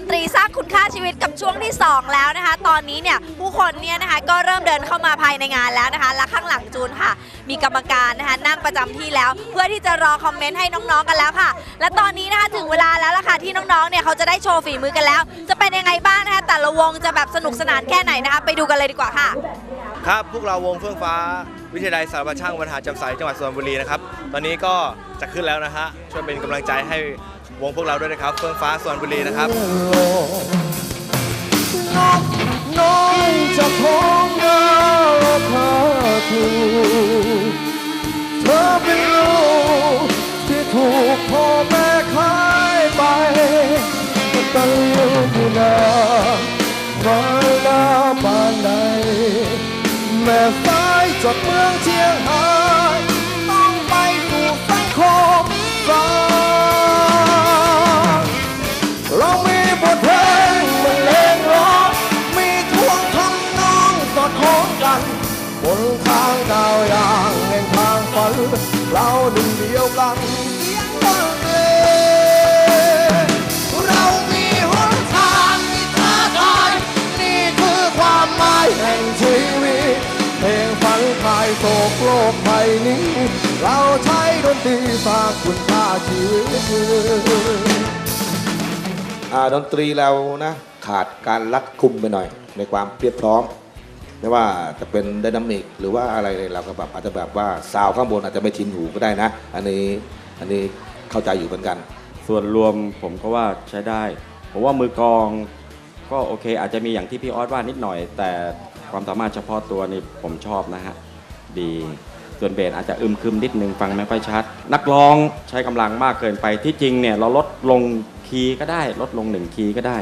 นตรีสร้างคุณค่าชีวิตกับช่วงที่ 2 แล้วนะคะ ตอนนี้เนี่ยผู้คนเนี่ยนะคะก็เริ่มเดินเข้ามาภายในงานแล้วนะคะ และข้างหลังจูนค่ะ มีกรรมการนะคะนั่งประจำที่แล้ว เพื่อที่จะรอคอมเมนต์ให้น้องๆกันแล้วค่ะ และตอนนี้นะคะถึงเวลาแล้วล่ะค่ะที่น้องๆเนี่ยเขาจะได้โชว์ฝีมือกันแล้ว จะเป็นยังไงบ้างนะคะแต่ละวงจะแบบสนุกสนานแค่ไหนนะคะไปดูกันเลยดีกว่าค่ะ ครับพวกเราวงเฟื่องฟ้าวิทยาลัยสารพัดช่างบรรหารจำใสจังหวัดสุพรรณบุรีนะครับ ตอนนี้ก็จะขึ้นแล้วนะฮะช่วยเป็นกำลังใจให้ วงพวกเราด้วยนะครับเฟื่องฟ้าสุพรรณบุรีนะครับน้องจะท้องเดินเธอถูกเธอเป็นลูกที่ถูกพ่อแม่ขายไปตั้งอยู่นามาหน้าบ้านใดแม่สายจากเมืองเชียงราย ทางดาวยางแห่งทางฝัน เราหนึ่งเดียวกันเสียงบรรเลงเรามีหนทางที่ท้าทายนี่คือความหมายแห่งชีวิตเพลงฝันคลายโศกโลกภัยนี้ เราใช้ดนตรีสร้างคุณค่าชีวิตอ่าดนตรีเรานะขาดการรัดกุมไปหน่อย ในความเพียบพร้อม ไม่ว่าจะเป็นไดนามิกหรือว่าอะไรเลยเราก็แบบอาจจะแบบว่าซาวข้างบนอาจจะไม่ชินหูก็ได้นะ อันนี้อันนี้เข้าใจอยู่เหมือนกัน ส่วนรวมผมก็ว่าใช้ได้ ผมว่ามือกองก็โอเค อาจจะมีอย่างที่พี่ออสว่านิดหน่อย แต่ความสามารถเฉพาะตัวนี่ผมชอบนะฮะดีส่วนเบสอาจจะอึมครึมนิดนึงฟังไม่ค่อยชัด นักร้องใช้กำลังมากเกินไปที่จริงเนี่ยเราลดลงคีย์ก็ได้ ลดลงหนึ่งคีย์ก็ได้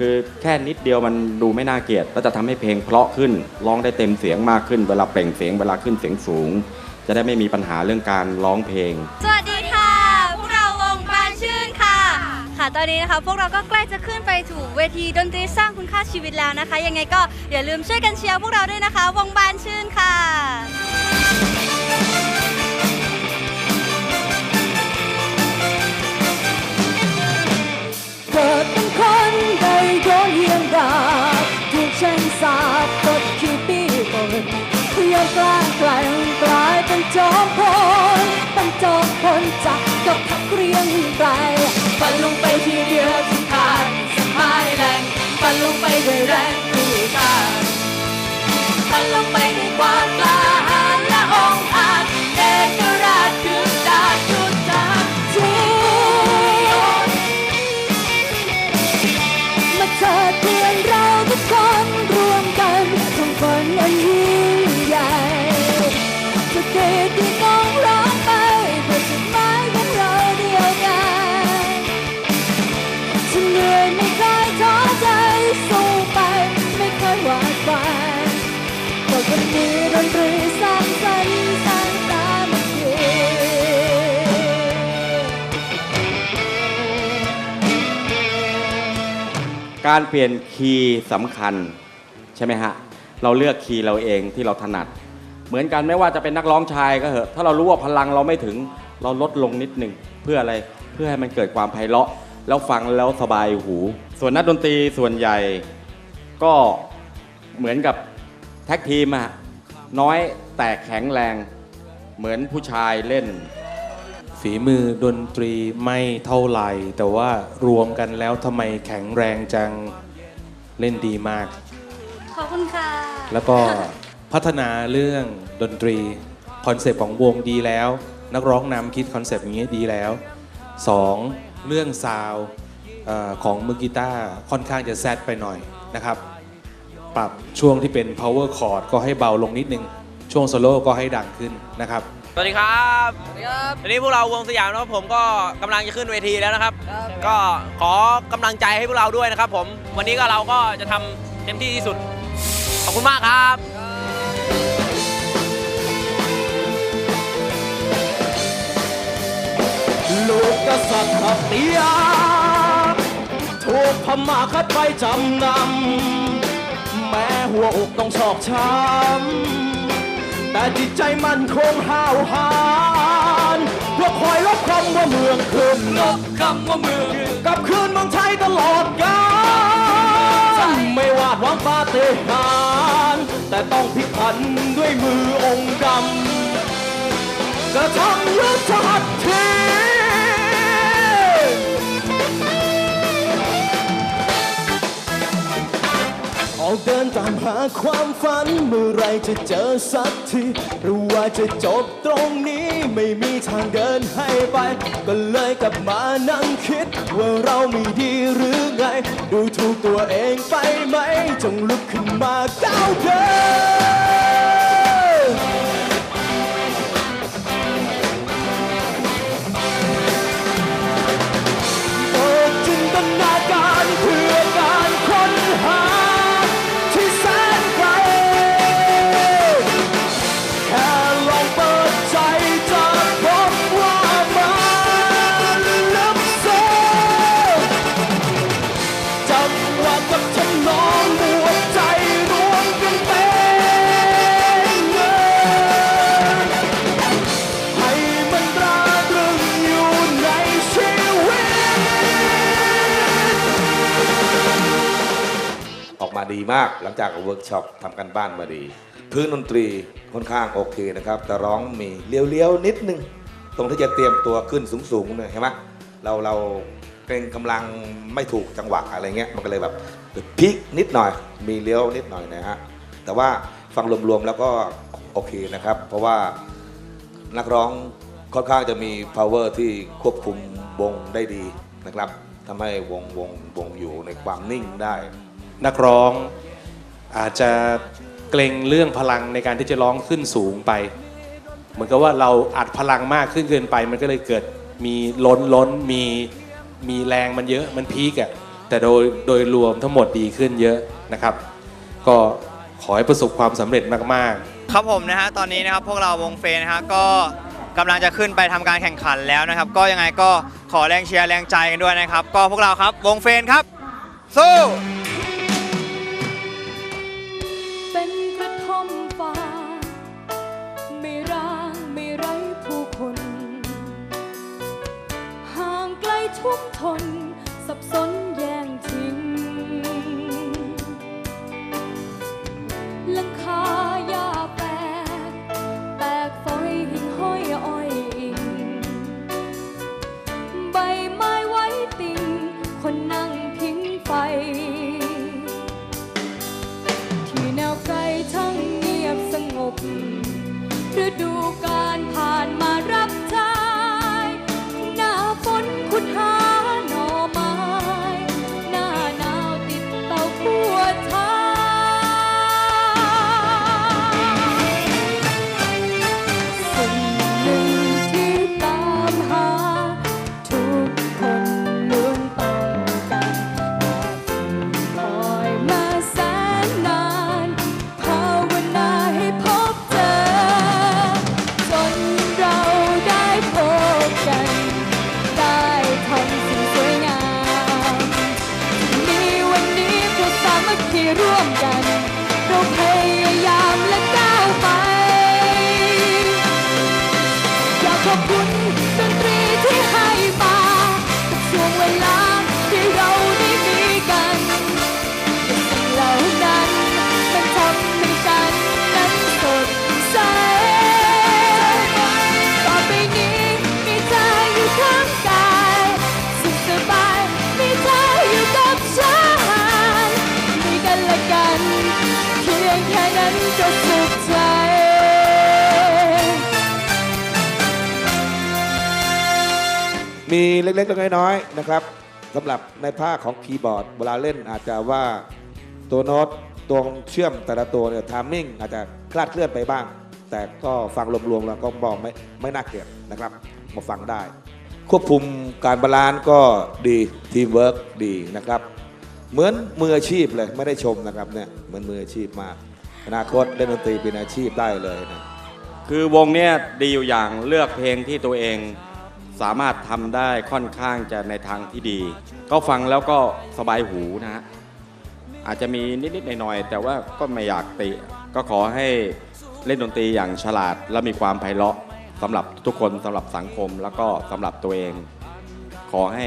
คือแค่นิดเดียวมันดูไม่น่าเกลียดแล้วจะทำให้เพลงเพราะขึ้นร้องได้เต็มเสียงมากขึ้นเวลาเปล่งเสียงเวลาขึ้นเสียงสูง จะได้ไม่มีปัญหาเรื่องการร้องเพลง สวัสดีค่ะ พวกเราวงบานชื่นค่ะ ค่ะตอนนี้นะคะ พวกเราก็ใกล้จะขึ้นไปถูเวทีดนตรีสร้างคุณค่าชีวิตแล้วนะคะ ยังไงก็อย่าลืมช่วยกันเชียร์พวกเราด้วยนะคะ วงบานชื่นค่ะ เพียงกลางแกล้งกลายเป็นจอมพลเป็นจอมพลจับกับทักเรียงไกลฟันลงไปทีเดียวที่ขาดสะพายแรงฟันลงไปด้วยแรงคือตาฟันลงไปด้วยความ การเปลี่ยนคีย์สำคัญใช่ไหมฮะเราเลือกคีย์เราเองที่เราถนัด เหมือนกันไม่ว่าจะเป็นนักร้องชายก็เหอะถ้าเรารู้ว่าพลังเราไม่ถึงเราลดลงนิดหนึ่งเพื่ออะไรเพื่อให้มันเกิดความไพเราะ แล้วฟังแล้วสบายหู ส่วนนักดนตรีส่วนใหญ่ก็เหมือนกับแท็กทีมอะน้อยแต่แข็งแรง เหมือนผู้ชายเล่น ฝีมือดนตรีไม่เท่าไหร่ แต่ว่ารวมกันแล้วทำไมแข็งแรงจังเล่นดีมาก ขอบคุณค่ะ แล้วก็พัฒนาเรื่องดนตรีคอนเซปต์ของวงดีแล้ว นักร้องนำคิดคอนเซปต์อย่างนี้ดีแล้ว 2. เรื่องซาวด์เอ่อของมือกีตาร์ค่อนข้างจะแซดไปหน่อยนะครับ ปรับช่วงที่เป็น power chord ก็ให้เบาลงนิดนึง ช่วงโซโล่ก็ให้ดังขึ้นนะครับ สวัสดีครับสวัสดีครับวันนี้พวกเราวงสยามนะครับผมก็กำลังจะขึ้นเวทีแล้วนะครับ ก็ขอกำลังใจให้พวกเราด้วยนะครับ ผมวันนี้ก็เราก็จะทำเต็มที่ที่สุดขอบคุณมากครับลูกกษัตริย์ขับเตียถูกพม่าคัดไปจำนำแม้หัวอกต้องชอกช้ำ แต่จิตใจมันคงห้าวหาญเพื่อคอยลบคำว่าเมืองคืนลบคำว่าเมืองกลับคืนเมืองไทยตลอดกาลไม่วาดหวังปาฏิหาริย์แต่ต้องพลิกผันด้วยมือองค์ดำกระทำยุทธหัตถี เดินตามหาความฝัน เมื่อไรจะเจอสักทีหรือว่าจะจบตรงนี้ไม่มีทางเดินให้ไป ก็เลยกลับมานั่งคิด ว่าเราไม่ดีหรือไง ดูถูกตัวเองไปไหม จงลุกขึ้นมาก้าวเดิน ดีมาก หลังจากเวิร์กช็อปทำกันบ้านมาดี พื้นดนตรีค่อนข้างโอเคนะครับ แต่ร้องมีเลี้ยวๆนิดนึง ตรงที่จะเตรียมตัวขึ้นสูงๆเนี่ยเห็นไหมเราเราเกรงกำลังไม่ถูกจังหวะอะไรเงี้ยมันก็เลยแบบพลิกนิดหน่อย มีเลี้ยวนิดหน่อยนะฮะแต่ว่าฟังรวมๆแล้วก็โอเคนะครับ เพราะว่านักร้องค่อนข้างจะมี power ที่ควบคุมวงได้ดีนะครับทำให้วงวงวงอยู่ในความนิ่งได้ นักร้องอาจจะเกรงเรื่องพลังในการที่จะร้องขึ้นสูงไป เหมือนกับว่าเราอัดพลังมากขึ้นเกินไป มันก็เลยเกิดมีล้นล้นมีมีแรงมันเยอะมันพีกอะแต่โดยโดยรวมทั้งหมดดีขึ้นเยอะนะครับ ก็ขอให้ประสบความสำเร็จมากๆ ครับผมนะฮะตอนนี้นะครับพวกเราวงเฟนนะฮะก็กำลังจะขึ้นไปทำการแข่งขันแล้วนะครับ ก็ยังไงก็ขอแรงเชียร์แรงใจกันด้วยนะครับ ก็พวกเราครับวงเฟนครับสู้ ทน สับสนแย่งทิ้งลังคาหญ้าแปกแตกฝอยหิ่งห้อยอ้อยอิงใบไม้ไว้ติ่งคนนั่งพิงไฟ ที่แนวไกลทั้งเงียบสงบฤดูการผ่านมา ร่วมกัน เราพยายามและก้าวไป อยากขอบคุณ มีเล็กๆน้อยๆนะครับสำหรับในภาคของคีย์บอร์ด เวลาเล่นอาจจะว่าตัวโน้ตตัวเชื่อมแต่ละตัวเนี่ยทามมิ่งอาจจะคลาดเคลื่อนไปบ้าง แต่ก็ฟังรวมๆแล้วก็มองไม่ไม่น่าเกลียดนะครับมาฟังได้ ควบคุมการบาลานซ์ก็ดีทีมเวิร์กดีนะครับ เหมือนมืออาชีพเลยไม่ได้ชมนะครับเนี่ยเหมือนมืออาชีพมากอนาคตเล่นดนตรีเป็นอาชีพได้เลยนะคือวงเนี้ยดีอยู่อย่างเลือกเพลงที่ตัวเอง สามารถทำได้ค่อนข้างจะในทางที่ดี ก็ฟังแล้วก็สบายหูนะฮะอาจจะมีนิด ๆ หน่อย ๆ แต่ว่าก็ไม่อยากติ ก็ขอให้เล่นดนตรีอย่างฉลาด และมีความไพเราะสำหรับทุกคนสำหรับสังคมแล้วก็สำหรับตัวเอง ขอให้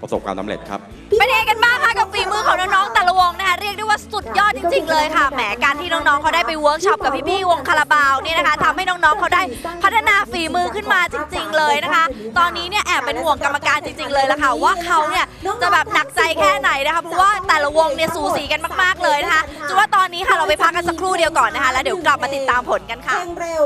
ประสบความสำเร็จครับ เป็นยังไงกันบ้างคะกับฝีมือของน้องๆแต่ละวงนะคะเรียกได้ว่าสุดยอดจริง ๆ เลยค่ะแหมการที่น้องๆเขาได้ไปเวิร์กช็อปกับพี่ๆวงคาราบาวเนี่ยนะคะทำให้น้องๆเขาได้พัฒนาฝีมือขึ้นมาจริง ๆ เลยนะคะ ตอนนี้เนี่ยแอบเป็นห่วงกรรมการจริง ๆ เลยละค่ะว่าเขาเนี่ยจะแบบหนักใจแค่ไหนนะคะเพราะว่าแต่ละวงเนี่ยสูสีกันมาก ๆเลยนะคะจุว่าตอนนี้ค่ะเราไปพักกันสักครู่เดียวก่อนนะคะแล้วเดี๋ยวกลับมาติดตามผลกันค่ะแข่งเร็ว